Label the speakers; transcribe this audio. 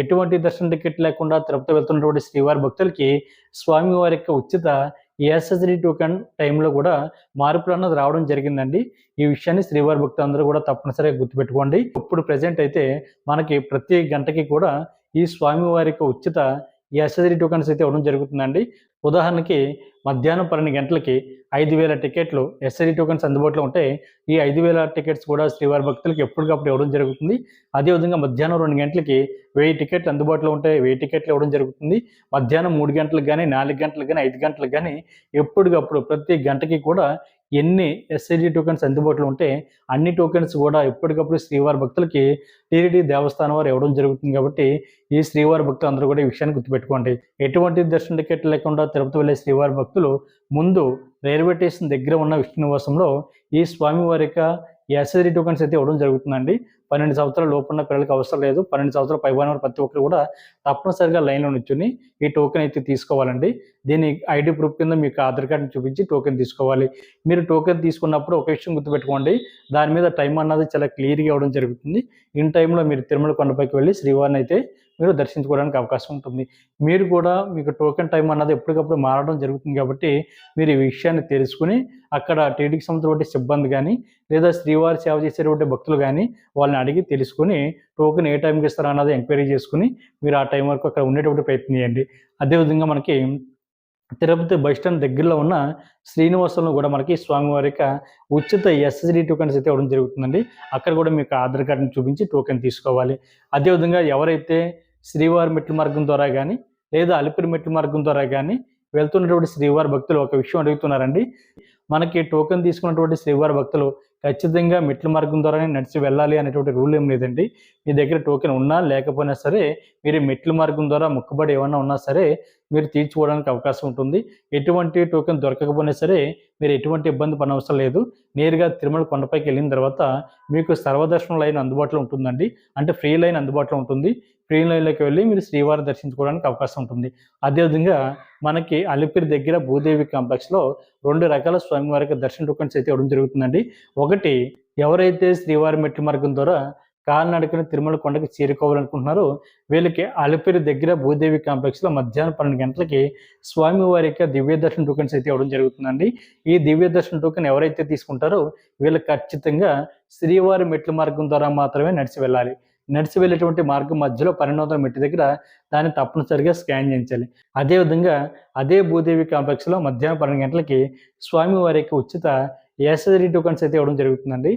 Speaker 1: ఎటువంటి దర్శన టికెట్ లేకుండా తిరుపతి వెళ్తున్నటువంటి శ్రీవారి భక్తులకి స్వామివారి యొక్క ఉచిత ఎస్ఎస్డి టోకెన్ టైంలో కూడా మార్పులు అన్నది రావడం జరిగిందండి. ఈ విషయాన్ని శ్రీవారి భక్తులు అందరూ కూడా తప్పనిసరిగా గుర్తుపెట్టుకోండి. ఇప్పుడు ప్రజెంట్ అయితే మనకి ప్రతి గంటకి కూడా ఈ స్వామివారి యొక్క ఉచిత ఎస్ఎస్డి టోకెన్స్ అయితే ఇవ్వడం జరుగుతుందండి. ఉదాహరణకి మధ్యాహ్నం పన్నెండు గంటలకి ఐదు వేల టికెట్లు ఎస్ఐడి టోకెన్స్ అందుబాటులో ఉంటాయి ఈ ఐదు వేల టికెట్స్ కూడా శ్రీవారి భక్తులకు ఎప్పటికప్పుడు ఇవ్వడం జరుగుతుంది. అదేవిధంగా మధ్యాహ్నం రెండు గంటలకి వెయ్యి టికెట్లు అందుబాటులో ఉంటాయి వెయ్యి టికెట్లు ఇవ్వడం జరుగుతుంది. మధ్యాహ్నం మూడు గంటలకు కానీ నాలుగు గంటలకు కానీ ఐదు గంటలకు కానీ ఎప్పటికప్పుడు ప్రతి గంటకి కూడా ఎన్ని ఎస్ఐజి టోకెన్స్ అందుబాటులో ఉంటే అన్ని టోకెన్స్ కూడా ఎప్పటికప్పుడు శ్రీవారి భక్తులకి టీటీడీ దేవస్థానం వారు ఇవ్వడం జరుగుతుంది కాబట్టి ఈ శ్రీవారి భక్తులు అందరూ కూడా ఈ విషయాన్ని గుర్తుపెట్టుకోండి. ఎటువంటి దర్శన టికెట్ లేకుండా తిరుపతి వెళ్ళే శ్రీవారి భక్తులు ముందు రైల్వే స్టేషన్ దగ్గర ఉన్న విష్ణునివాసంలో ఈ స్వామివారి యొక్క ఎస్ఎస్డి టోకెన్స్ అయితే ఇవ్వడం జరుగుతుందండి. పన్నెండు సంవత్సరాల లోపున్న పిల్లలకి అవసరం లేదు. పన్నెండు సంవత్సరాల పైబడిన ప్రతి ఒక్కరు కూడా తప్పనిసరిగా లైన్లో నుంచుని ఈ టోకెన్ అయితే తీసుకోవాలండి. దీని ఐడి ప్రూఫ్ కింద మీకు ఆధార్ కార్డుని చూపించి టోకెన్ తీసుకోవాలి. మీరు టోకెన్ తీసుకున్నప్పుడు ఒక విషయం గుర్తుపెట్టుకోండి. దాని మీద టైం అన్నది చాలా క్లియర్గా ఇవ్వడం జరుగుతుంది. ఇన్ టైంలో మీరు తిరుమల కొండపైకి వెళ్ళి శ్రీవారిని అయితే మీరు దర్శించుకోవడానికి అవకాశం ఉంటుంది. మీరు కూడా మీకు టోకెన్ టైం అన్నది ఎప్పటికప్పుడు మారడం జరుగుతుంది కాబట్టి మీరు ఈ విషయాన్ని తెలుసుకుని అక్కడ టీడీకి సంబంధించిన సిబ్బంది కానీ లేదా శ్రీవారి సేవ చేసేటువంటి భక్తులు కానీ వాళ్ళని అడిగి తెలుసుకుని టోకెన్ ఏ టైంకి ఇస్తారా అన్నది ఎంక్వైరీ చేసుకుని మీరు ఆ టైం వరకు అక్కడ ఉండేటువంటి ప్రయత్నం చేయండి. అదేవిధంగా మనకి తిరుపతి బస్ స్టాండ్ దగ్గరలో ఉన్న శ్రీనివాసంలో కూడా మనకి స్వామివారి యొక్క ఉచిత ఎస్ఎస్డి టోకెన్స్ అయితే ఇవ్వడం జరుగుతుందండి. అక్కడ కూడా మీకు ఆధార్ కార్డుని చూపించి టోకెన్ తీసుకోవాలి. అదేవిధంగా ఎవరైతే శ్రీవారి మెట్ల మార్గం ద్వారా కానీ లేదా అలిపిరి మెట్ల మార్గం ద్వారా కానీ వెళ్తున్నటువంటి శ్రీవారి భక్తులు ఒక విషయం అడుగుతున్నారండి. మనకి టోకెన్ తీసుకున్నటువంటి శ్రీవారి భక్తులు ఖచ్చితంగా మెట్ల మార్గం ద్వారానే నడిచి వెళ్ళాలి అనేటువంటి రూల్ ఏం లేదండి. మీ దగ్గర టోకెన్ ఉన్నా లేకపోయినా సరే మీరు మెట్ల మార్గం ద్వారా మొక్కుబడి ఏమన్నా ఉన్నా సరే మీరు తీర్చుకోవడానికి అవకాశం ఉంటుంది. ఎటువంటి టోకెన్ దొరకకపోయినా సరే మీరు ఎటువంటి ఇబ్బంది పడనవసరం లేదు. నేరుగా తిరుమల కొండపైకి వెళ్ళిన తర్వాత మీకు సర్వదర్శనం లైన్ అందుబాటులో ఉంటుందండి. అంటే ఫ్రీ లైన్ అందుబాటులో ఉంటుంది. ట్రైన్ లైన్లోకి వెళ్ళి మీరు శ్రీవారి దర్శించుకోవడానికి అవకాశం ఉంటుంది. అదేవిధంగా మనకి అలిపిరి దగ్గర భూదేవి కాంప్లెక్స్లో రెండు రకాల స్వామివారికి దర్శన టోకన్స్ అయితే ఇవ్వడం జరుగుతుందండి. ఒకటి ఎవరైతే శ్రీవారి మెట్ల మార్గం ద్వారా కాలినడకన తిరుమల కొండకి చేరుకోవాలనుకుంటున్నారో వీళ్ళకి అలిపిరి దగ్గర భూదేవి కాంప్లెక్స్లో మధ్యాహ్నం పన్నెండు గంటలకి స్వామివారి యొక్క దివ్య దర్శన టోకన్స్ అయితే ఇవ్వడం జరుగుతుందండి. ఈ దివ్య దర్శన టోకెన్ ఎవరైతే తీసుకుంటారో వీళ్ళు ఖచ్చితంగా శ్రీవారి మెట్ల మార్గం ద్వారా మాత్రమే నడిచి వెళ్ళాలి. నడిచి వెళ్ళేటువంటి మార్గం మధ్యలో పన్నెండు వందల మెట్టు దగ్గర దాన్ని తప్పనిసరిగా స్కాన్ చేయించాలి. అదేవిధంగా అదే భూదేవి కాంప్లెక్స్లో మధ్యాహ్నం పన్నెండు గంటలకి స్వామివారికి ఉచిత ఎస్ఎస్డి టోకన్స్ అయితే ఇవ్వడం జరుగుతుందండి.